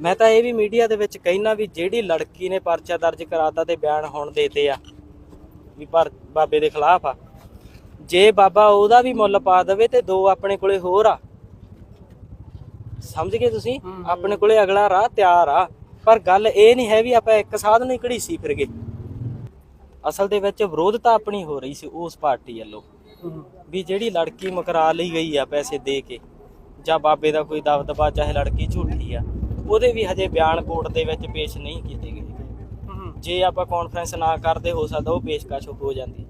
ਮੈਂ ਤਾਂ ਇਹ ਵੀ ਮੀਡੀਆ ਦੇ ਵਿੱਚ ਕਹਿਣਾ ਵੀ ਜਿਹੜੀ ਲੜਕੀ ਨੇ ਪਰਚਾ ਦਰਜ ਕਰਾਤਾ ਤੇ ਬਿਆਨ ਹੁਣ ਦੇਤੇ ਆ ਵੀ ਪਰ ਬਾਬੇ ਦੇ ਖਿਲਾਫ ਆ। ਜੇ ਬਾਬਾ ਉਹਦਾ ਵੀ ਮੁੱਲ ਪਾ ਦੇਵੇ ਤੇ ਦੋ ਆਪਣੇ ਕੋਲੇ ਹੋਰ ਆ। ਸਮਝ ਗਏ ਤੁਸੀਂ? ਆਪਣੇ ਕੋਲੇ ਅਗਲਾ ਰਾਹ ਤਿਆਰ ਆ। ਪਰ ਗੱਲ ਇਹ ਨਹੀਂ ਹੈ ਵੀ ਆਪਾਂ ਇੱਕ ਸਾਧ ਨੂੰ ਹੀ ਘੜੀਸੀ ਫਿਰ ਗਏ ਅਸਲ ਦੇ ਵਿੱਚ ਵਿਰੋਧਤਾ ਆਪਣੀ ਹੋ ਰਹੀ ਸੀ ਉਸ ਪਾਰਟੀ ਵੱਲੋਂ। ਵੀ ਜਿਹੜੀ ਲੜਕੀ ਮੁਕਰਾ ਲਈ ਗਈ ਆ ਪੈਸੇ ਦੇ ਕੇ ਜਾਂ ਬਾਬੇ ਦਾ ਕੋਈ ਦਬਦਬਾ ਚਾਹੇ ਲੜਕੀ ਝੂਠੀ ਆ। ਉਹਦੇ ਵੀ ਹਜੇ ਬਿਆਨ ਕੋਰਟ ਦੇ ਵਿੱਚ ਪੇਸ਼ ਨਹੀਂ ਕੀਤੇ ਗਏ ਜੇ ਆਪਾਂ ਕਾਨਫਰੰਸ ਨਾ ਕਰਦੇ ਹੋ ਸਕਦਾ ਉਹ ਪੇਸ਼ਕਸ਼ ਹੋ ਜਾਂਦੀ।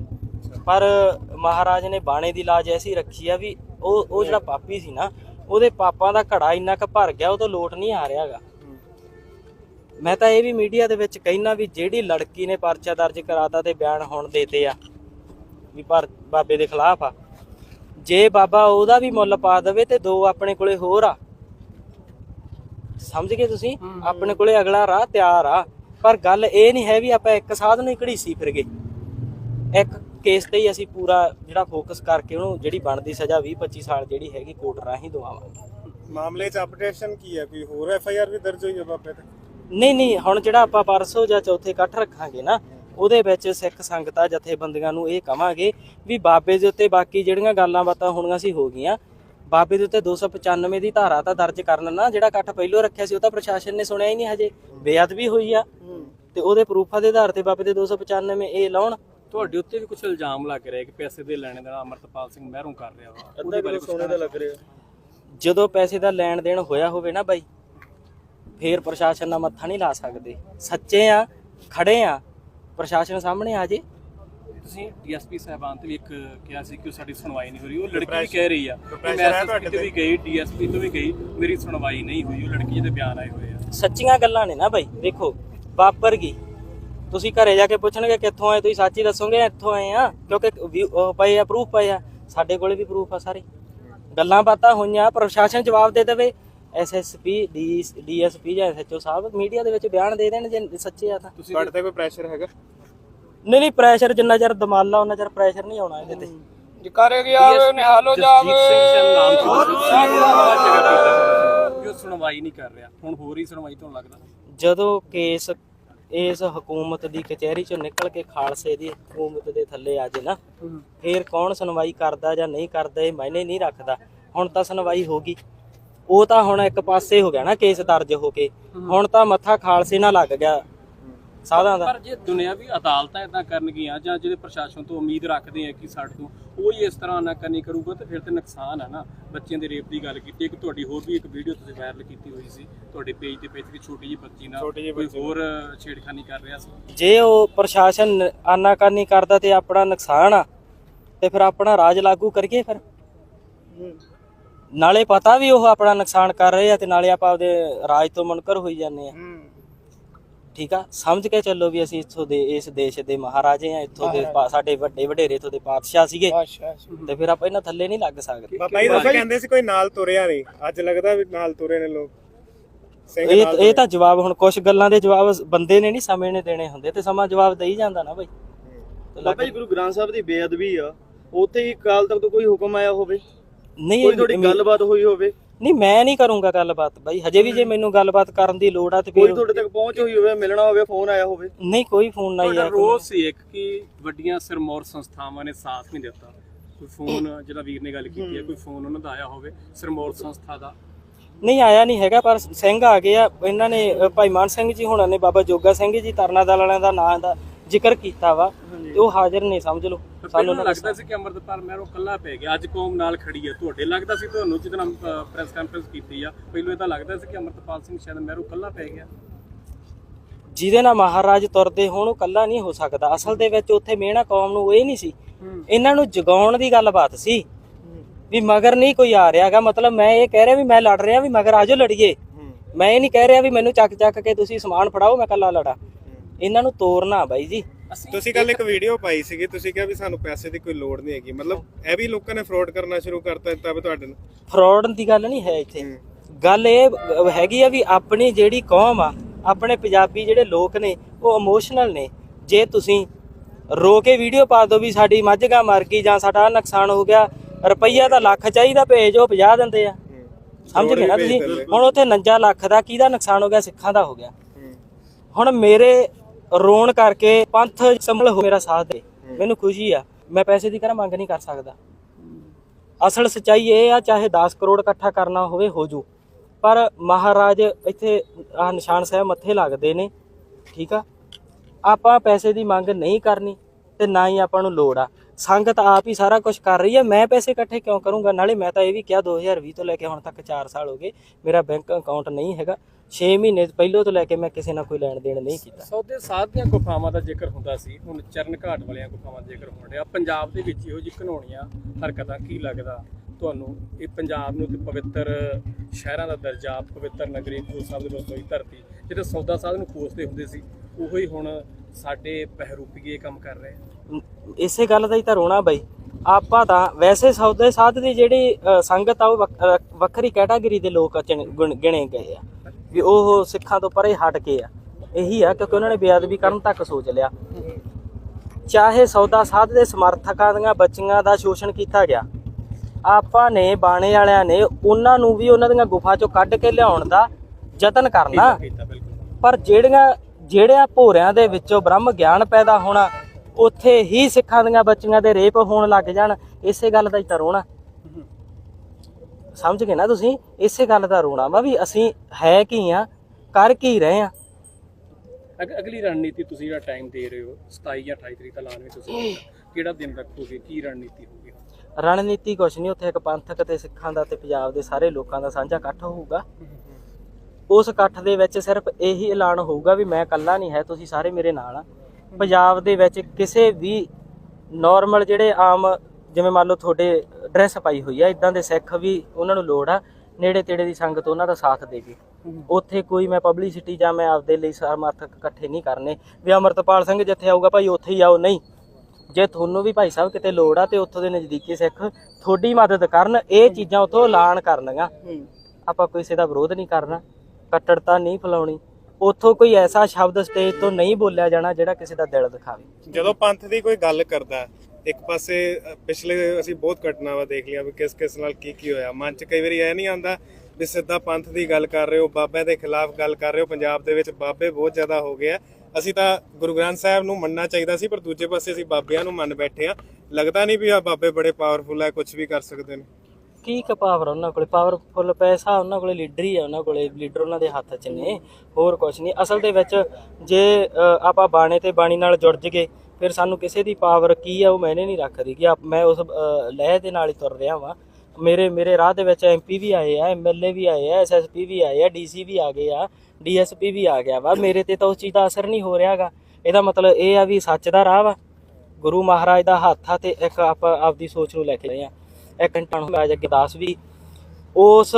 ਪਰ ਮਹਾਰਾਜ ਨੇ ਬਾਣੇ ਦੀ ਲਾਜ ਐਸੀ ਰੱਖੀ ਆ ਵੀ ਉਹ ਉਹ ਜਿਹੜਾ ਪਾਪੀ ਸੀ ਨਾ ਉਹਦੇ ਪਾਪਾਂ ਦਾ ਘੜਾ ਇੰਨਾ ਕੁ ਭਰ ਗਿਆ ਉਹ ਤੋਂ ਲੋਟ ਨਹੀਂ ਆ ਰਿਹਾਗਾ। ਮੈਂ ਤਾਂ ਇਹ ਵੀ ਮੀਡੀਆ ਦੇ ਵਿੱਚ ਕਹਿਣਾ ਵੀ ਜਿਹੜੀ ਲੜਕੀ ਨੇ ਪਰਚਾ ਦਰਜ ਕਰਾਤਾ ਤੇ ਬਿਆਨ ਹੁਣ ਦੇਤੇ ਆ ਵੀ ਪਰ ਬਾਬੇ ਦੇ ਖਿਲਾਫ ਆ। ਜੇ ਬਾਬਾ ਉਹਦਾ ਵੀ ਮੁੱਲ ਪਾ ਦੇਵੇ ਤੇ ਦੋ ਆਪਣੇ ਕੋਲੇ ਹੋਰ ਆ ਸਮਝ ਗਏ ਤੁਸੀਂ? ਆਪਣੇ ਕੋਲੇ ਅਗਲਾ ਰਾਹ ਤਿਆਰ ਆ। ਪਰ ਗੱਲ ਇਹ ਨਹੀਂ ਹੈ ਵੀ ਆਪਾਂ ਇੱਕ ਸਾਧ ਨੂੰ ਹੀ ਘੜੀਸੀ ਫਿਰ ਗਏ ਇੱਕ ਕੇਸ ਤੇ ਹੀ ਅਸੀਂ ਪੂਰਾ ਜਿਹੜਾ ਫੋਕਸ ਕਰਕੇ ਉਹਨੂੰ ਜਿਹੜੀ ਬਣਦੀ ਸਜ਼ਾ 20 25 ਸਾਲ ਜਿਹੜੀ ਹੈਗੀ ਕੋਰਟ ਰਾਹੀਂ ਦਵਾਵਾਂਗੇ। ਮਾਮਲੇ 'ਚ ਅਪਡੇਸ਼ਨ ਕੀ ਹੈ? ਕੋਈ ਹੋਰ ਐਫ ਆਈ ਆਰ ਵੀ ਦਰਜ ਹੋਈ ਹੈ ਬਾਬੇ ਤੇ? ਨਹੀਂ ਨਹੀਂ ਹੁਣ ਜਿਹੜਾ ਆਪਾਂ ਪਰਸੋਂ ਜਾਂ ਚੌਥੇ ਇਕੱਠ ਰੱਖਾਂਗੇ ਨਾ ਉਹਦੇ ਵਿੱਚ ਸਿੱਖ ਸੰਗਤਾਂ ਜਥੇਬੰਦੀਆਂ ਨੂੰ ਇਹ ਕਵਾਂਗੇ ਵੀ ਬਾਬੇ ਦੇ ਉੱਤੇ ਬਾਕੀ ਜਿਹੜੀਆਂ ਗੱਲਾਂ ਬਾਤਾਂ ਹੋਣੀਆਂ ਸੀ ਹੋ ਗਈਆਂ। ਬਾਬੇ ਦੇ ਉੱਤੇ 295 ਦੀ ਧਾਰਾ ਤਾਂ ਦਰਜ ਕਰਨ ਨਾ ਜਿਹੜਾ ਇਕੱਠ ਪਹਿਲੋਂ ਰੱਖਿਆ ਸੀ ਉਹ ਤਾਂ ਪ੍ਰਸ਼ਾਸਨ ਨੇ ਸੁਣਿਆ ਹੀ ਨਹੀਂ ਹਜੇ। ਬੇਅਦਬੀ ਹੋਈ ਆ। ਤੇ ਉਹਦੇ ਪ੍ਰੂਫਾਂ ਦੇ ਆਧਾਰ ਤੇ ਬਾਬੇ ਦੇ 295 ਇਹ ਲਾਉਣ। ਤੁਹਾਡੇ ਉੱਤੇ ਵੀ ਕੁਝ ਇਲਜ਼ਾਮ ਲੱਗ ਰਿਹਾ ਕਿ ਪੈਸੇ ਦੇ ਲੈਣੇ ਦਾ ਅਮਰਤਪਾਲ ਸਿੰਘ ਮਹਿਰੋਂ ਕਰ ਰਿਹਾ ਵਾ। ਅੱਧਾ ਕਿਲੋ ਸੋਨੇ ਦਾ ਲੱਗ ਰਿਹਾ। ਜਦੋਂ ਪੈਸੇ ਦਾ ਲੈਣ ਦੇਣ ਹੋਇਆ ਹੋਵੇ ਨਾ ਬਾਈ ਫੇਰ ਪ੍ਰਸ਼ਾਸਨ ਨਾਲ ਮੱਥਾ ਨਹੀਂ ਲਾ ਸਕਦੇ। ਸੱਚੇ ਆ ਖੜੇ ਆ ਪ੍ਰਸ਼ਾਸਨ ਸਾਹਮਣੇ ਆ ਜੇ। ਤੁਸੀਂ ਡੀਐਸਪੀ ਸਾਹਿਬਾਨ ਤੇ ਵੀ ਇੱਕ ਕਿਹਾ ਸੀ ਕਿ ਉਹ ਸਾਡੀ ਸੁਣਵਾਈ ਨਹੀਂ ਹੋ ਰਹੀ ਉਹ ਲੜਕੀ ਵੀ ਕਹਿ ਰਹੀ ਆ ਕਿ ਮੈਂ ਤੁਹਾਡੇ ਤੇ। ਵੀ ਗਈ ਡੀਐਸਪੀ ਤੋਂ ਵੀ ਗਈ ਮੇਰੀ ਸੁਣਵਾਈ ਨਹੀਂ ਹੋਈ ਉਹ ਲੜਕੀ ਜਿਹਦੇ ਬਿਆਨ ਆਏ ਹੋਏ ਆ। ਸੱਚੀਆਂ ਗੱਲਾਂ ਨੇ ਨਾ ਬਾਈ ਦੇਖੋ ਵਾਪਰ ਗਈ। ਤੁਸੀਂ ਘਰੇ ਜਾ ਕੇ ਪੁੱਛਣਗੇ ਕਿੱਥੋਂ ਆਏ ਤੁਸੀਂ ਸੱਚ ਦੱਸੋਗੇ ਇੱਥੋਂ ਆਏ ਆ? ਕਿਉਂਕਿ ਪਏ ਆ ਪ੍ਰੂਫ ਪਏ ਆ। ਸਾਡੇ ਕੋਲੇ ਵੀ ਪ੍ਰੂਫ ਆ ਸਾਰੇ। ਗੱਲਾਂ ਬਾਤਾਂ ਹੋਈਆਂ ਪ੍ਰਸ਼ਾਸਨ ਜਵਾਬ ਦੇ ਦੇਵੇ। ਐਸਐਸਪੀ ਡੀਐਸਪੀ ਜਾਂ ਐਸਐਚਓ ਸਾਹਿਬ ਮੀਡੀਆ ਦੇ ਵਿੱਚ ਬਿਆਨ ਦੇ ਦੇਣ ਜੇ ਸੱਚੇ ਆ ਤਾਂ। ਤੁਸੀਂ ਤੁਹਾਡੇ ਤੇ ਕੋਈ ਪ੍ਰੈਸ਼ਰ ਹੈਗਾ? ਨਹੀਂ ਨਹੀਂ ਪ੍ਰੈਸ਼ਰ ਜਿੰਨਾ ਚਿਰ ਦਮਾਲਾ ਉਹਨਾਂ ਚਿਰ ਪ੍ਰੈਸ਼ਰ ਨਹੀਂ ਆਉਣਾ ਇਹਦੇ ਤੇ। ਕਰੇਗੀ ਆਵੇ ਨਿਹਾਲੋ ਜਾਵੇ। ਕਿ ਉਹ ਸੁਣਵਾਈ ਨਹੀਂ ਕਰ ਰਿਹਾ। ਹੁਣ ਹੋਰ ਹੀ ਸੁਣਵਾਈ ਤੁਹਾਨੂੰ ਲੱਗਦਾ? ਜਦੋਂ ਕੇਸ ਇਸ ਹਕੂਮਤ ਦੀ ਕਚਹਿਰੀ ਚੋਂ ਨਿਕਲ ਕੇ ਖਾਲਸੇ ਦੀ ਹਕੂਮਤ ਦੇ ਥੱਲੇ ਆ ਜੇ ਨਾ ਫੇਰ ਕੌਣ ਸੁਣਵਾਈ ਕਰਦਾ ਜਾਂ ਨਹੀਂ ਕਰਦਾ ਇਹ ਮਾਇਨੇ ਨਹੀਂ ਰੱਖਦਾ। ਹੁਣ ਤਾਂ ਸੁਣਵਾਈ ਹੋ ਗਈ। ਉਹ ਤਾਂ ਹੁਣ ਇੱਕ ਪਾਸੇ ਹੋ ਗਿਆ ਨਾ ਕੇਸ ਦਰਜ ਹੋ ਕੇ। ਹੁਣ ਤਾਂ ਮੱਥਾ ਖਾਲਸੇ ਨਾਲ ਲੱਗ ਗਿਆ। ਸਾਧਾਂ ਦਾ। ਪਰ ਜੇ ਦੁਨਿਆਵੀ ਅਦਾਲਤਾਂ ਇਦਾਂ ਕਰਨਗੀਆਂ ਜਾਂ ਜਿਹੜੇ ਪ੍ਰਸ਼ਾਸਨ ਤੋਂ ਉਮੀਦ ਰੱਖਦੇ ਆ ਕਿ ਸਾਡੇ ਤੋਂ ਉਹ ਹੀ ਇਸ ਤਰ੍ਹਾਂ ਨਾ ਕਰਨੀ ਕਰੂਗਾ ਤੇ ਫਿਰ ਤੇ ਨੁਕਸਾਨ ਆ ਨਾ। ਬੱਚਿਆਂ ਦੇ ਰੇਪ ਦੀ ਗੱਲ ਕੀਤੀ ਇੱਕ ਤੁਹਾਡੀ ਹੋਰ ਵੀ ਇੱਕ ਵੀਡੀਓ ਤੁਸੀਂ ਵਾਇਰਲ ਕੀਤੀ ਹੋਈ ਸੀ ਤੁਹਾਡੇ ਪੇਜ ਦੇ ਵਿੱਚ ਕਿ ਛੋਟੀ ਜਿਹੀ ਬੱਚੀ ਨਾਲ ਕੋਈ ਹੋਰ ਛੇੜਖਾਨੀ ਕਰ ਰਿਹਾ ਸੀ? ਜੇ ਉਹ ਪ੍ਰਸ਼ਾਸਨ ਆਨਾਕਾਨੀ ਕਰਦਾ ਤੇ ਆਪਣਾ ਨੁਕਸਾਨ ਆ ਤੇ ਫਿਰ ਆਪਣਾ ਰਾਜ ਲਾਗੂ ਕਰੀਏ ਫਿਰ? ਨਾਲੇ ਪਤਾ ਵੀ ਉਹ ਆਪਣਾ ਨੁਕਸਾਨ ਕਰ ਰਹੇ ਆ ਤੇ ਨਾਲੇ ਆਪਾਂ ਆਪਦੇ ਰਾਜ ਤੋਂ ਮੁਨਕਰ ਹੋਈ ਜਾਂਦੇ ਆ। ਠੀਕ ਆ? ਸਮਝ ਕੇ ਚੱਲੋ ਵੀ ਅਸੀਂ ਇੱਥੋਂ ਦੇ ਇਸ ਦੇਸ਼ ਦੇ ਮਹਾਰਾਜੇ ਆ ਇੱਥੋਂ ਦੇ ਪਾ- ਸਾਡੇ ਵੱਡੇ ਵਡੇਰੇ ਇੱਥੋਂ ਦੇ ਪਾਤਸ਼ਾਹ ਸੀਗੇ। ਤੇ ਫਿਰ ਆਪਾਂ ਇਹਨਾਂ ਥੱਲੇ ਨਹੀਂ ਲੱਗ ਸਕਦੇ। ਬਾਬਾ ਜੀ ਤੁਸੀਂ ਕਹਿੰਦੇ ਸੀ ਕੋਈ ਨਾਲ ਤੁਰਿਆ ਨਹੀਂ। ਅੱਜ ਲੱਗਦਾ ਵੀ ਨਾਲ ਤੁਰੇ ਨੇ ਲੋਕ। ਸਿੰਘ ਇਹ ਨਾਲ ਇਹ ਤਾਂ ਜਵਾਬ ਹੁਣ ਕੁਝ ਗੱਲਾਂ ਦੇ ਜਵਾਬ ਬੰਦੇ ਨੇ ਨਹੀਂ ਸਮੇਂ ਨੇ ਦੇਣੇ ਹੁੰਦੇ ਤੇ ਸਮਾਂ ਜਵਾਬ ਦੇਈ ਜਾਂਦਾ ਨਾ ਬਾਈ। ਤੇ ਲੱਗ- ਬਾਬਾ ਜੀ ਗੁਰੂ ਗ੍ਰੰਥ ਸਾਹਿਬ ਦੀ ਬੇਅਦਬੀ ਆ। ਉੱਥੇ ਹੀ ਕਾਲ ਤੱਕ ਤੋਂ ਕੋਈ ਹੁਕਮ ਆਇਆ ਹੋਵੇ? ਨਹੀਂ ਕੋਈ ਤੁਹਾਡੀ ਇਹ- ਗੱਲਬਾਤ ਹੋਈ ਹੋਵੇ? ਨਹੀਂ ਮੈਂ ਨਹੀਂ ਕਰੂੰਗਾ ਗੱਲਬਾਤ ਬਾਈ। ਹਜੇ ਵੀ ਜੇ ਮੈਨੂੰ ਗੱਲਬਾਤ ਕਰਨ ਦੀ ਲੋੜ ਆ ਤੇ ਕੋਈ ਫਿਰ ਤੁਹਾਡੇ ਤੱਕ ਪਹੁੰਚ ਹੋਈ ਹੋਵੇ ਮਿਲਣਾ ਹੋਵੇ ਫੋਨ ਆਇਆ ਹੋਵੇ। ਨਹੀਂ ਕੋਈ ਫੋਨ ਨਾ ਤੁਹਾਡਾ ਆਇਆ ਰੋਜ਼ ਸੀ ਇੱਕ ਕਿ ਵੱਡੀਆਂ ਸਿਰਮੌਰ ਸੰਸਥਾਵਾਂ ਨੇ ਸਾਥ ਨਹੀਂ ਦਿੱਤਾ। ਕੋਈ ਫੋਨ ਜਿਹੜਾ ਵੀਰ ਨੇ ਗੱਲ ਕੀਤੀ ਹੈ ਕੋਈ ਫੋਨ ਉਹਨਾਂ ਦਾ ਆਇਆ ਹੋਵੇ ਸਿਰਮੌਰ ਸੰਸਥਾ ਦਾ? ਨਹੀਂ ਆਇਆ ਨਹੀਂ ਹੈਗਾ ਪਰ ਸਿੰਘ ਆ ਗਏ ਆ। ਇਹਨਾਂ ਨੇ ਅ, ਭਾਈ ਮਾਨ ਸਿੰਘ ਜੀ ਹੁਣਾਂ ਨੇ ਬਾਬਾ ਜੋਗਾ ਸਿੰਘ ਜੀ ਤਰਨਾ ਦਲ ਵਾਲਿਆਂ ਦਾ ਨਾਂ ਦਾ ਜ਼ਿਕਰ ਕੀਤਾ ਵਾ ਤੇ ਉਹ ਹਾਜ਼ਰ ਨੇ ਸਮਝ ਲਓ। ਸਾਨੂੰ ਲੱਗਦਾ ਸੀ ਕਿ ਅਮਰਤਪਾਲ ਮਹਿਰੋ ਕੱਲਾ ਪੈ ਗਿਆ ਅੱਜ ਕੌਮ ਨਾਲ ਖੜੀ ਹੈ। ਤੁਹਾਡੇ ਲੱਗਦਾ ਸੀ ਤੁਹਾਨੂੰ ਜਦੋਂ ਪ੍ਰੈਸ ਕਾਨਫਰੰਸ ਕੀਤੀ ਆ ਪਹਿਲਾਂ ਇਹ ਤਾਂ ਲੱਗਦਾ ਸੀ ਕਿ ਅਮਰਤਪਾਲ ਸਿੰਘ ਸ਼ਾਇਦ ਮਹਿਰੋ ਕੱਲਾ ਪੈ ਗਿਆ। ਜਿਹਦੇ ਨਾਲ ਮਹਾਰਾਜ ਤੁਰਦੇ ਹੋਣ ਉਹ ਕੱਲਾ ਨਹੀਂ ਹੋ ਸਕਦਾ। ਅਸਲ ਦੇ ਵਿੱਚ ਉੱਥੇ ਮਿਹਣਾ ਕੌਮ ਨੂੰ ਇਹ ਨਹੀਂ ਸੀ। ਇਹਨਾਂ ਨੂੰ ਜਗਾਉਣ ਦੀ ਗੱਲਬਾਤ ਸੀ। ਵੀ ਮਗਰ ਨਹੀਂ ਕੋਈ ਆ ਰਿਹਾਗਾ ਮਤਲਬ ਮੈਂ ਇਹ ਕਹਿ ਰਿਹਾ ਵੀ ਮੈਂ ਲੜ ਰਿਹਾ ਵੀ ਮਗਰ ਆਜੋ ਲੜੀਏ। ਮੈਂ ਇਹ ਨਹੀਂ ਕਹਿ ਰਿਹਾ ਵੀ ਮੈਨੂੰ ਚੱਕ ਚੱਕ ਕੇ ਤੁਸੀਂ ਸਮਾਨ ਫੜਾਓ ਮੈਂ ਕੱਲਾ ਲੜਾ। ਇਹਨਾਂ ਨੂੰ ਤੋੜਨਾ ਬਾਈ ਜੀ। ਤੁਸੀਂ ਕੱਲ ਇੱਕ ਵੀਡੀਓ ਪਾਈ ਸੀਗੀ ਤੁਸੀਂ ਕਿਹਾ ਵੀ ਸਾਨੂੰ ਪੈਸੇ ਦੀ ਕੋਈ ਲੋੜ ਨਹੀਂ ਹੈਗੀ। ਮਤਲਬ ਇਹ ਵੀ ਲੋਕਾਂ ਨੇ ਫਰਾਡ ਕਰਨਾ ਸ਼ੁਰੂ ਕਰਤਾ ਤਬ ਤੁਹਾਡੇ ਨੂੰ। ਫਰਾਡ ਦੀ ਗੱਲ ਨਹੀਂ ਹੈ ਇੱਥੇ। ਗੱਲ ਇਹ ਹੈਗੀ ਆ ਵੀ ਆਪਣੀ ਜਿਹੜੀ ਕੌਮ ਆ ਆਪਣੇ ਪੰਜਾਬੀ ਜਿਹੜੇ ਲੋਕ ਨੇ ਉਹ ਇਮੋਸ਼ਨਲ ਨੇ। ਜੇ ਤੁਸੀਂ ਰੋ ਕੇ ਵੀਡੀਓ ਪਾ ਦਿਓ ਵੀ ਸਾਡੀ ਮੱਝਗਾ ਮਰ ਗਈ ਜਾਂ ਸਾਡਾ ਨੁਕਸਾਨ ਹੋ ਗਿਆ ਰੁਪਈਆ ਤਾਂ ਲੱਖ ਚਾਹੀਦਾ ਭੇਜੋ 50 ਦਿੰਦੇ ਆ। ਸਮਝ ਗਏ ਨਾ ਵੀ ਤੁਸੀਂ। ਹੁਣ ਉੱਥੇ 49 ਲੱਖ ਦਾ ਕਿਹਦਾ ਨੁਕਸਾਨ ਹੋ ਗਿਆ? ਸਿੱਖਾਂ ਦਾ ਹੋ ਗਿਆ। ਹੁਣ ਮੇਰੇ ਰੋਣ ਕਰਕੇ ਪੰਥ ਸੰਭਲ ਹੋ ਮੇਰਾ ਸਾਥ ਦੇ। ਮੈਨੂੰ ਖੁਸ਼ੀ ਆ। ਮੈਂ ਪੈਸੇ ਦੀ ਕਰਾਂ ਮੰਗ ਨਹੀਂ ਕਰ ਸਕਦਾ। ਅਸਲ ਸਚਾਈ ਇਹ ਆ, ਚਾਹੇ 10 ਕਰੋੜ ਇਕੱਠਾ ਕਰਨਾ ਹੋਵੇ, ਹੋ ਜੂ ਪਰ ਮਹਾਰਾਜ ਇੱਥੇ ਆ ਨਿਸ਼ਾਨ ਸਾਹਿਬ ਮੱਥੇ ਲੱਗਦੇ ਨੇ। ਠੀਕ ਆ? ਆਪਾਂ ਪੈਸੇ ਦੀ ਮੰਗ ਨਹੀਂ ਕਰਨੀ ਤੇ ਨਾ ਹੀ ਆਪਾਂ ਨੂੰ ਲੋੜ ਆ। ਸੰਗਤ ਆਪ ਹੀ ਸਾਰਾ ਕੁਝ ਕਰ ਰਹੀ ਹੈ। ਮੈਂ ਪੈਸੇ ਇਕੱਠੇ ਕਿਉਂ ਕਰੂੰਗਾ? ਨਾਲੇ ਮੈਂ ਤਾਂ ਇਹ ਵੀ ਕਿਹਾ 2020 ਤੋਂ ਲੈ ਕੇ ਹੁਣ ਤੱਕ 4 ਸਾਲ ਹੋ ਗਏ, ਮੇਰਾ ਬੈਂਕ ਅਕਾਊਂਟ ਨਹੀਂ ਹੈਗਾ। 6 ਮਹੀਨੇ ਪਹਿਲੋਂ ਤੋਂ ਲੈ ਕੇ ਮੈਂ ਕਿਸੇ ਨਾਲ ਕੋਈ ਲੈਣ ਦੇਣ ਨਹੀਂ ਕੀਤਾ। ਸੌਦੇ ਸਾਧ ਦੀਆਂ ਗੁਫਾਵਾਂ ਦਾ ਜ਼ਿਕਰ ਹੁੰਦਾ ਸੀ। ਹੁਣ ਚਰਨ ਘਾਟ ਵਾਲੀਆਂ ਗੁਫਾਵਾਂ ਦਾ ਜ਼ਿਕਰ ਹੋਣ ਰਿਹਾ ਪੰਜਾਬ ਦੇ ਵਿੱਚ ਇਹੋ ਜਿਹੀ ਘਨੌਣੀਆਂ ਹਰਕਤਾਂ ਕੀ ਲੱਗਦਾ? ਤੁਹਾਨੂੰ ਇਹ ਪੰਜਾਬ ਨੂੰ ਤੇ ਪਵਿੱਤਰ ਸ਼ਹਿਰਾਂ ਦਾ ਦਰਜਾ, ਪਵਿੱਤਰ ਨਗਰੀ, ਗੁਰੂ ਸਾਹਿਬ ਦੇ ਵਸੋਈ ਧਰਤੀ, ਜਿਹੜੇ ਸੌਦਾ ਸਾਧ ਨੂੰ ਕੋਸਦੇ ਹੁੰਦੇ ਸੀ, ਉਹੋ ਹੀ ਹੁਣ ਸਾਡੇ ਪਹਿਰੂਪੀਏ ਕੰਮ ਕਰ ਰਹੇ ਆ। ਇਸੇ ਗੱਲ ਦਾ ਹੀ ਤਾਂ ਰੋਣਾ ਬਈ। ਆਪਾਂ ਤਾਂ ਵੈਸੇ ਸੌਦੇ ਸਾਧ ਦੀ ਜਿਹੜੀ ਸੰਗਤ ਆ ਉਹ ਵੱਖਰੀ ਕੈਟਾਗਰੀ ਦੇ ਲੋਕ ਗੁਣ- ਗਏ ਆ। ਵੀ ਉਹ ਸਿੱਖਾਂ ਤੋਂ ਪਰੇ ਹਟ ਕੇ ਆ। ਇਹੀ ਆ ਕਿਉਂਕਿ ਉਹਨਾਂ ਨੇ ਬੇਅਦਬੀ ਕਰਨ ਤੱਕ ਸੋਚ ਲਿਆ। ਚਾਹੇ ਸੌਦਾ ਸਾਧ ਦੇ ਸਮਰਥਕਾਂ ਦੀਆਂ ਬੱਚੀਆਂ ਦਾ ਸ਼ੋਸ਼ਣ ਕੀਤਾ ਗਿਆ। ਆਪਾਂ ਨੇ ਬਾਣੇ ਵਾਲਿਆਂ ਨੇ ਉਹਨਾਂ ਨੂੰ ਵੀ ਉਹਨਾਂ ਦੀਆਂ ਗੁਫਾ ਚੋਂ ਕੱਢ ਕੇ ਲਿਆਉਣ ਦਾ ਯਤਨ ਕਰਨਾ। ਪਰ ਜਿਹੜੀਆਂ ਜਿਹੜਿਆਂ ਭੋਰਿਆਂ ਦੇ ਵਿੱਚੋਂ ਬ੍ਰਹਮ ਗਿਆਨ ਪੈਦਾ ਹੋਣਾ ਉੱਥੇ ਹੀ ਸਿੱਖਾਂ ਦੀਆਂ ਬੱਚੀਆਂ ਦੇ ਰੇਪ ਹੋਣ ਲੱਗ ਜਾਣ ਇਸੇ ਗੱਲ ਦਾ ਹੀ ਤਾਂ ਰੋਣਾ। ਸਮਝ ਗਏ ਨਾ ਤੁਸੀਂ? ਇਸੇ ਗੱਲ ਦਾ ਰੋਣਾ ਵਾ ਵੀ ਅਸੀਂ ਹੈ ਕੀ ਆ ਕਰ ਕੀ ਰਹੇ ਆ। ਅਗ- ਅਗਲੀ ਰਣਨੀਤੀ ਤੁਸੀਂ ਜਿਹੜਾ ਟਾਈਮ ਦੇ ਰਹੇ ਹੋ 27 ਜਾਂ 28 ਤਰੀਕ ਦਾ ਐਲਾਨ ਵੀ ਤੁਸੀਂ ਕਿਹੜਾ ਦਿਨ ਰੱਖੋਗੇ? ਕੀ ਰਣਨੀਤੀ ਹੋਊਗੀ? ਰਣਨੀਤੀ ਕੁਛ ਨਹੀਂ ਉੱਥੇ ਇੱਕ ਪੰਥਕ ਤੇ ਸਿੱਖਾਂ ਦਾ ਤੇ ਪੰਜਾਬ ਦੇ ਸਾਰੇ ਲੋਕਾਂ ਦਾ ਸਾਂਝਾ ਇਕੱਠ ਹੋਊਗਾ। ਉਸ ਇਕੱਠ ਦੇ ਵਿੱਚ ਸਿਰਫ ਇਹੀ ਐਲਾਨ ਹੋਊਗਾ ਵੀ ਮੈਂ ਇਕੱਲਾ ਨਹੀਂ ਹੈ ਤੁਸੀਂ ਸਾਰੇ ਮੇਰੇ ਨਾਲ ਆ। ਪੰਜਾਬ ਦੇ ਵਿੱਚ ਕਿਸੇ ਵੀ ਨਾਰਮਲ ਜਿਹੜੇ ਆਮ ਜਿਵੇਂ ਮੰਨ ਲਓ ਤੁਹਾਡੇ ਡਰੈਸ ਪਾਈ ਹੋਈ ਆ ਇਦਾਂ ਦੇ ਸਿੱਖ ਵੀ ਉਹਨਾਂ ਨੂੰ ਲੋੜ ਆ ਨੇੜੇ ਤੇੜੇ ਦੀ ਸੰਗਤ ਉਹਨਾਂ ਦਾ ਸਾਥ ਦੇਗੀ ਉੱਥੇ ਕੋਈ ਮੈਂ ਪਬਲਿਸਿਟੀ ਜਾਂ ਮੈਂ ਆਪਦੇ ਲਈ ਸਮਰਥਕ ਇਕੱਠੇ ਨਹੀਂ ਕਰਨੇ। ਵੀ ਅਮਰਤਪਾਲ ਸਿੰਘ ਜਿੱਥੇ ਆਊਗਾ ਭਾਈ ਉੱਥੇ ਹੀ ਆਓ ਨਹੀਂ। ਜੇ ਤੁਹਾਨੂੰ ਵੀ ਭਾਈ ਸਾਹਿਬ ਕਿਤੇ ਲੋੜ ਆ ਤੇ ਉੱਥੋਂ ਦੇ ਨਜ਼ਦੀਕੀ ਸਿੱਖ ਤੁਹਾਡੀ ਮਦਦ ਕਰਨ ਇਹ ਚੀਜ਼ਾਂ ਉੱਥੋਂ ਐਲਾਨ ਕਰਨੀਆਂ ਆਪਾਂ ਕਿਸੇ ਦਾ ਵਿਰੋਧ ਨਹੀਂ ਕਰਨਾ ਕੱਟੜਤਾ ਨਹੀਂ ਫਲਾਉਣੀ। ਉੱਥੋਂ ਕੋਈ ਐਸਾ ਸ਼ਬਦ ਸਟੇਜ ਤੋਂ ਨਹੀਂ ਬੋਲਿਆ ਜਾਣਾ ਜਿਹੜਾ ਕਿਸੇ ਦਾ ਦਿਲ ਦਿਖਾਵੇ। ਜਦੋਂ ਪੰਥ ਦੀ ਕੋਈ ਗੱਲ ਕਰਦਾ, ਇੱਕ ਪਾਸੇ ਪਿਛਲੇ ਅਸੀਂ ਬਹੁਤ ਘਟਨਾਵਾਂ ਦੇਖ ਲਿਆ ਵੀ ਕਿਸ ਕਿਸ ਨਾਲ ਕੀ ਕੀ ਹੋਇਆ। ਮਨ 'ਚ ਕਈ ਵਾਰੀ ਐ ਨਹੀਂ ਆਉਂਦਾ ਵੀ ਸਿੱਧਾ ਪੰਥ ਦੀ ਗੱਲ ਕਰ ਰਹੇ ਹੋ, ਬਾਬਿਆਂ ਦੇ ਖਿਲਾਫ ਗੱਲ ਕਰ ਰਹੇ ਹੋ। ਪੰਜਾਬ ਦੇ ਵਿੱਚ ਬਾਬੇ ਬਹੁਤ ਜ਼ਿਆਦਾ ਹੋ ਗਏ ਆ। ਅਸੀਂ ਤਾਂ ਗੁਰੂ ਗ੍ਰੰਥ ਸਾਹਿਬ ਨੂੰ ਮੰਨਣਾ ਚਾਹੀਦਾ ਸੀ, ਪਰ ਦੂਜੇ ਪਾਸੇ ਅਸੀਂ ਬਾਬਿਆਂ ਨੂੰ ਮੰਨ ਬੈਠੇ ਆ। ਲੱਗਦਾ ਨਹੀਂ ਵੀ ਆ ਬਾਬੇ ਬੜੇ ਪਾਵਰਫੁਲ ਆ ਕੁਝ ਵੀ ਕਰ ਸਕਦੇ ਨੇ। ਕੀ ਕ ਪਾਵਰ ਉਹਨਾਂ ਕੋਲੇ? ਪਾਵਰਫੁੱਲ ਪੈਸਾ ਉਹਨਾਂ ਕੋਲੇ ਲੀਡਰ ਹੀ ਆ ਉਹਨਾਂ ਕੋਲੇ ਲੀਡਰ ਉਹਨਾਂ ਦੇ ਹੱਥ 'ਚ ਨੇ, ਹੋਰ ਕੁਝ ਨਹੀਂ। ਅਸਲ ਦੇ ਵਿੱਚ ਜੇ ਆਪਾਂ ਬਾਣੇ ਤੇ ਬਾਣੀ ਨਾਲ ਜੁੜ ਜਗੇ, ਫਿਰ ਸਾਨੂੰ ਕਿਸੇ ਦੀ ਪਾਵਰ ਕੀ ਆ ਉਹ ਮੈਨੇ ਨਹੀਂ ਰੱਖਦੀ ਕਿ ਆਪ- ਮੈਂ ਉਸ ਲਹਿ ਦੇ ਨਾਲ ਹੀ ਤੁਰ ਰਿਹਾ ਵਾਂ। ਮੇਰੇ ਮੇਰੇ ਰਾਹ ਦੇ ਵਿੱਚ ਐਮਪੀ ਵੀ ਆਏ ਆ ਐਮਐਲਏ ਵੀ ਆਏ ਆ ਐਸਐਸਪੀ ਵੀ ਆਏ ਆ ਡੀਸੀ ਵੀ ਆ ਗਏ ਆ ਡੀਐਸਪੀ ਵੀ ਆ ਗਿਆ ਵਾ। ਮੇਰੇ ਤੇ ਤਾਂ ਉਸ ਚੀਜ਼ ਦਾ ਅਸਰ ਨਹੀਂ ਹੋ ਰਿਹਾਗਾ। ਇਹਦਾ ਮਤਲਬ ਇਹ ਆ ਵੀ ਸੱਚ ਦਾ ਰਾਹ ਵਾ। ਗੁਰੂ ਮਹਾਰਾਜ ਦਾ ਹੱਥ ਆ ਤੇ ਇੱਕ ਆਪਾਂ ਆਪਦੀ ਸੋਚ ਨੂੰ ਲੈ ਕੇ ਰਹੇ ਆ। ਇੱਕ ਘੰਟਾ ਨੂੰ ਰਾਜ ਅੱਗੇ ਦਾਸ ਵੀ ਉਸ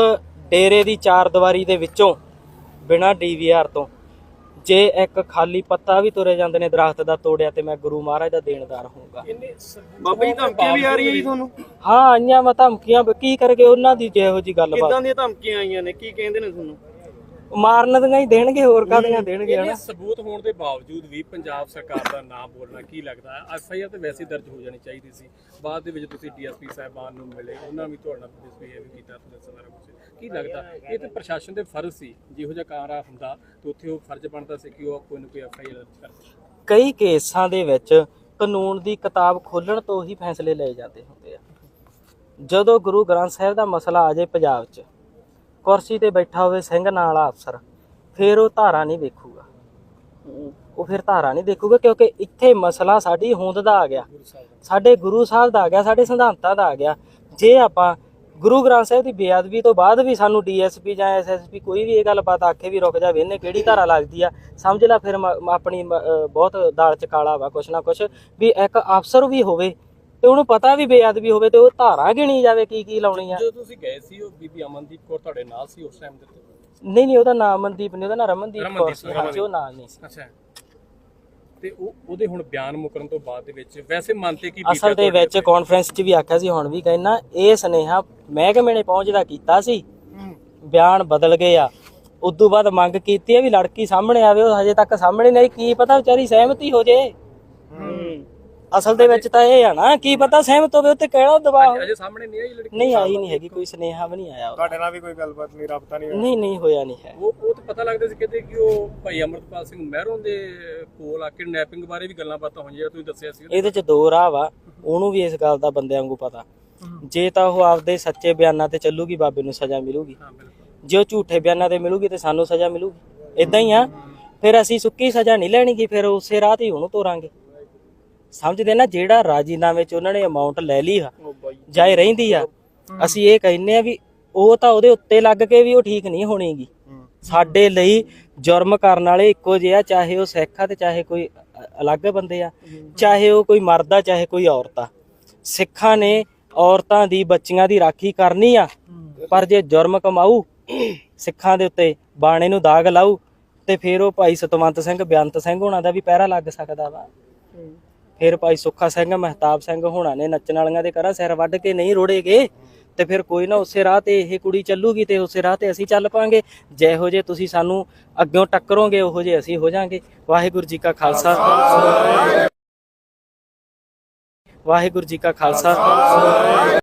ਡੇਰੇ ਦੀ ਚਾਰ ਦੀਵਾਰੀ ਦੇ ਵਿੱਚੋਂ ਬਿਨਾ ਡੀਵੀਆਰ ਤੋਂ ਜੇ ਇੱਕ ਖਾਲੀ ਪੱਤਾ ਵੀ ਤੁਰੇ ਜਾਂਦੇ ਨੇ ਦਰਖਤ ਦਾ ਤੋੜਿਆ ਤੇ ਮੈਂ ਗੁਰੂ ਮਹਾਰਾਜ ਦਾ ਦੇਣਦਾਰ ਹੋਊਗਾ। ਬਾਬਾ ਜੀ ਧਮਕੀਆਂ ਵੀ ਆ ਰਹੀਆਂ ਜੀ ਤੁਹਾਨੂੰ? ਹਾਂ ਆਈਆਂ ਵਾ ਧਮਕੀਆਂ ਕੀ ਕਰਗੇ ਉਹਨਾਂ ਦੀ ਜਿਹੋ ਜੀ ਗੱਲਬਾਤ? ਕਿੱਦਾਂ ਦੀਆਂ ਧਮਕੀਆਂ ਆਈਆਂ ਨੇ? ਕੀ ਕਹਿੰਦੇ ਨੇ ਤੁਹਾਨੂੰ? ਮਾਰਨ ਦੀਆਂ ਹੀ ਦੇਣਗੇ ਹੋਰ ਕਾਹਦੀਆਂ ਦੇਣਗੇ ਹਨਾ? ਸਬੂਤ ਹੋਣ ਦੇ ਬਾਵਜੂਦ ਵੀ ਪੰਜਾਬ ਸਰਕਾਰ ਦਾ ਨਾਮ ਬੋਲਣਾ ਕੀ ਲੱਗਦਾ ਹੈ? ਐਫ ਆਈ ਆਰ ਤੇ ਵੈਸੇ ਦਰਜ ਹੋ ਜਾਣੀ ਚਾਹੀਦੀ ਸੀ। ਬਾਅਦ ਦੇ ਵਿੱਚ ਤੁਸੀਂ ਡੀਐਸਪੀ ਸਾਹਿਬਾਨ ਨੂੰ ਮਿਲੇ ਉਹਨਾਂ ਵੀ ਤੁਹਾਡੇ ਨਾਲ ਮਿਸਬੀਹੇਵ ਕੀਤਾ ਤੁਸੀਂ ਸਾਰਾ ਕੁਝ ਕੀ ਲੱਗਦਾ? ਇਹ ਤੇ ਪ੍ਰਸ਼ਾਸਨ ਦੇ ਫਰਜ਼ ਸੀ ਜਿਹੋ ਜਿਹਾ ਕਾਰਾ ਹੁੰਦਾ ਤੇ ਉੱਥੇ ਉਹ ਫਰਜ਼ ਬਣਦਾ ਸੀ ਕਿ ਉਹ ਕੋਈ ਨਾ ਕੋਈ ਐਫ ਆਈ ਆਰ ਦਰਜ ਕਰਦੇ ਕਈ ਕੇਸਾਂ ਦੇ ਵਿੱਚ ਕਾਨੂੰਨ ਦੀ ਕਿਤਾਬ ਖੋਲਣ ਤੋਂ ਹੀ ਫੈਸਲੇ ਲਏ ਜਾਂਦੇ ਹੁੰਦੇ ਆ। ਜਦੋਂ ਗੁਰੂ ਗ੍ਰੰਥ ਸਾਹਿਬ ਦਾ ਮਸਲਾ ਆ ਜਾਏ ਪੰਜਾਬ 'ਚ ਕੁਰਸੀ ਤੇ ਬੈਠਾ ਹੋਵੇ ਸਿੰਘ ਨਾਲ ਵਾਲਾ ਅਫਸਰ, ਫਿਰ ਉਹ ਧਾਰਾ ਨਹੀਂ ਵੇਖੂਗਾ। ਉਹ ਫਿਰ ਧਾਰਾ ਨਹੀਂ ਦੇਖੂਗਾ ਕਿਉਂਕਿ ਇੱਥੇ ਮਸਲਾ ਸਾਡੀ ਹੋਂਦ ਦਾ ਆ ਗਿਆ। ਸਾਡੇ ਗੁਰੂ ਸਾਹਿਬ ਦਾ ਆ ਗਿਆ, ਸਾਡੇ ਸਿਧਾਂਤਾਂ ਦਾ ਆ ਗਿਆ। ਜੇ ਆਪਾਂ ਗੁਰੂ ਗ੍ਰੰਥ ਸਾਹਿਬ ਦੀ ਬੇਅਦਬੀ ਤੋਂ ਬਾਅਦ ਵੀ ਸਾਨੂੰ ਡੀਐਸਪੀ ਜਾਂ ਐਸਐਸਪੀ ਕੋਈ ਵੀ ਇਹ ਗੱਲ ਬਾਤ ਆਖੇ ਵੀ ਰੁਕ ਜਾਵੇ, ਇਹਨੇ ਕਿਹੜੀ ਧਾਰਾ ਲੱਗਦੀ ਆ, ਸਮਝ ਲੈ ਫਿਰ ਆਪਣੀ ਬਹੁਤ ਦਾਲ ਚ ਕਾਲਾ ਵਾ ਕੁਛ ਨਾ ਕੁਛ, ਵੀ ਇੱਕ ਅਫਸਰ ਵੀ ਹੋਵੇ ਤੇ ਉਹਨੂੰ ਪਤਾ ਵੀ ਬੇਅਦਬੀ ਹੋਵੇ ਤੇ ਉਹ ਧਾਰਾ ਗਿਣੀ ਜਾਵੇ ਕੀ ਕੀ ਲਾਉਣੀ ਆ ਜਦੋਂ ਤੁਸੀਂ ਗਏ ਸੀ ਉਹ ਬੀਬੀ ਅਮਨਦੀਪ ਕੌਰ ਤੁਹਾਡੇ ਨਾਲ ਸੀ ਉਸ ਟਾਈਮ ਦੇ ਉੱਤੇ? ਨਹੀਂ ਨਹੀਂ ਉਹਦਾ ਨਾਮ ਮਨਦੀਪ ਨਹੀਂ ਉਹਦਾ ਨਾਮ ਰਮਨਦੀਪ ਰਮਨਦੀਪ ਕੌਰ ਸੀ। ਹਾਂਜੀ ਉਹ ਨਾਲ ਨਹੀਂ ਸੀ। ਅੱਛਾ। ਤੇ ਉਹ ਉਹਦੇ ਹੁਣ ਬਿਆਨ ਮੁਕਰਨ ਤੋਂ ਬਾਅਦ ਦੇ ਵਿੱਚ ਵੈਸੇ ਮੰਨਤੇ ਕੀ ਅਸਲ ਦੇ ਵਿੱਚ ਕਾਨਫਰੰਸ 'ਚ ਵੀ ਆਖਿਆ ਸੀ ਹੁਣ ਵੀ ਕਹਿਣਾ ਇਹ ਸੁਨੇਹਾ ਮਹਿਕਮੇ ਨੇ ਪਹੁੰਚਦਾ ਕੀਤਾ ਸੀ। ਬਿਆਨ ਬਦਲ ਗਏ ਆ ਉਦੋਂ ਬਾਅਦ ਮੰਗ ਕੀਤੀ ਹੈ ਵੀ ਲੜਕੀ ਸਾਹਮਣੇ ਆਵੇ ਉਹ ਹਜੇ ਤੱਕ ਸਾਹਮਣੇ ਨਹੀਂ ਕੀ ਪਤਾ ਵਿਚਾਰੀ ਸਹਿਮਤੀ ਹੋ ਜੇ। ਅਸਲ ਦੇ ਵਿੱਚ ਤਾਂ ਇਹ ਆ ਨਾ ਕੀ ਪਤਾ ਸਹਿਮਤ ਹੋਵੇ ਉੱਤੇ ਕਿਹੜਾ ਦਬਾਅ। ਅਜੇ ਸਾਹਮਣੇ ਨਹੀਂ ਆਈ ਲੜਕੀ ਨਹੀਂ ਆਈ ਨਹੀਂ ਹੈਗੀ ਕੋਈ ਸੁਨੇਹਾ ਵੀ ਨਹੀਂ ਆਇਆ ਉਹਦਾ। ਤੁਹਾਡੇ ਨਾਲ ਵੀ ਕੋਈ ਗੱਲਬਾਤ ਨਹੀਂ ਰਾਬਤਾ ਨਹੀਂ ਹੋਇਆ? ਨਹੀਂ ਨਹੀਂ ਹੋਇਆ ਨਹੀਂ ਹੈ। ਉਹ ਉਹ ਤਾਂ ਪਤਾ ਲੱਗਦਾ ਸੀ ਕਿਤੇ ਕਿ ਉਹ ਭਾਈ ਅਮਰਪਾਲ ਸਿੰਘ ਮਹਿਰੋਂ ਦੇ ਕੋਲ ਆ ਕਿਡਨੈਪਿੰਗ ਬਾਰੇ ਵੀ ਗੱਲਾਂ ਬਾਤਾਂ ਹੋਈਆਂ ਤੁਸੀਂ ਦੱਸਿਆ ਸੀ ਇਹਦੇ ਚ ਦੋ ਰਾਹ ਵਾ ਉਹਨੂੰ ਵੀ ਇਸ ਗੱਲ ਦਾ ਬੰਦਿਆਂ ਵਾਂਗੂ ਪਤਾ। ਜੇ ਤਾਂ ਉਹ ਆਪਦੇ ਸੱਚੇ ਬਿਆਨਾਂ ਤੇ ਚੱਲੂਗੀ ਬਾਬੇ ਨੂੰ ਸਜ਼ਾ ਮਿਲੂਗੀ। ਹਾਂ ਬਿਲਕੁਲ। ਜੇ ਉਹ ਝੂਠੇ ਬਿਆਨਾਂ ਤੇ ਮਿਲੂਗੀ ਤੇ ਸਾਨੂੰ ਸਜ਼ਾ ਮਿਲੂਗੀ। ਇਦਾਂ ਹੀ ਆ ਫਿਰ ਅਸੀਂ ਸੁੱਕੀ ਸਜ਼ਾ ਨਹੀਂ ਲੈਣੀਗੀ ਫਿਰ ਉਸੇ ਰਾਹ ਤੇ ਹੀ ਉਹਨੂੰ ਤੋਰਾਂਗੇ। ਸਮਝਦੇ ਨਾ ਜਿਹੜਾ ਰਾਜੀਨਾਮੇ ਚ ਉਹਨਾਂ ਨੇ ਅਮਾਉਂਟ ਲੈ ਲਈ ਆ ਜਾਏ ਰਹਿੰਦੀ ਆ ਅਸੀਂ ਇਹ ਕਹਿੰਨੇ ਆ ਵੀ ਉਹ ਤਾਂ ਉਹਦੇ ਉੱਤੇ ਲੱਗ ਕੇ ਵੀ ਉਹ ਠੀਕ ਨਹੀਂ ਹੋਣੀਗੀ। ਸਾਡੇ ਲਈ ਜੁਰਮ ਕਰਨ ਵਾਲੇ ਇੱਕੋ ਜਿਹੇ ਆ ਚਾਹੇ ਉਹ ਸਿੱਖ ਆ ਤੇ ਚਾਹੇ ਕੋਈ ਅਲੱਗ ਬੰਦੇ ਆ ਚਾਹੇ ਉਹ ਕੋਈ ਮਰਦ ਆ ਚਾਹੇ ਕੋਈ ਔਰਤ ਆ। ਸਿੱਖਾਂ ਨੇ ਔਰਤਾਂ ਦੀ ਬੱਚੀਆਂ ਦੀ ਰਾਖੀ ਕਰਨੀ ਆ ਪਰ ਜੇ ਜੁਰਮ ਕਮਾਊ ਸਿੱਖਾਂ ਦੇ ਉੱਤੇ ਬਾਣੇ ਨੂੰ ਦਾਗ ਲਾਊ ਤੇ ਫਿਰ ਉਹ ਭਾਈ ਸਤਵੰਤ ਸਿੰਘ ਬਿਆੰਤ ਸਿੰਘ ਹੋਣਾ ਦਾ ਵੀ ਪਹਿਰਾ ਲੱਗ ਸਕਦਾ ਵਾ। ਫਿਰ ਭਾਈ ਸੁੱਖਾ ਸਿੰਘ, ਮਹਿਤਾਬ ਸਿੰਘ ਹੋਣਾ ਨੇ ਨੱਚਣ ਵਾਲੀਆਂ ਦੇ ਘਰਾਂ ਸਿਰ ਵੱਢ ਕੇ ਨਹੀਂ ਰੋੜੇਗੇ। ਤੇ ਫਿਰ ਕੋਈ ਨਾ ਉਸੇ ਰਾਹ ਤੇ ਇਹ ਕੁੜੀ ਚੱਲੂਗੀ ਤੇ ਉਸੇ ਰਾਹ ਤੇ ਅਸੀਂ ਚੱਲ ਪਾਂਗੇ। ਜਿਹੋ ਜੇ ਤੁਸੀਂ ਸਾਨੂੰ ਅੱਗੋਂ ਟੱਕਰੋਗੇ, ਉਹੋ ਜੇ ਅਸੀਂ ਹੋ ਜਾਾਂਗੇ। ਵਾਹਿਗੁਰੂ ਜੀ ਕਾ ਖਾਲਸਾ। ਵਾਹਿਗੁਰੂ ਜੀ ਕਾ ਖਾਲਸਾ।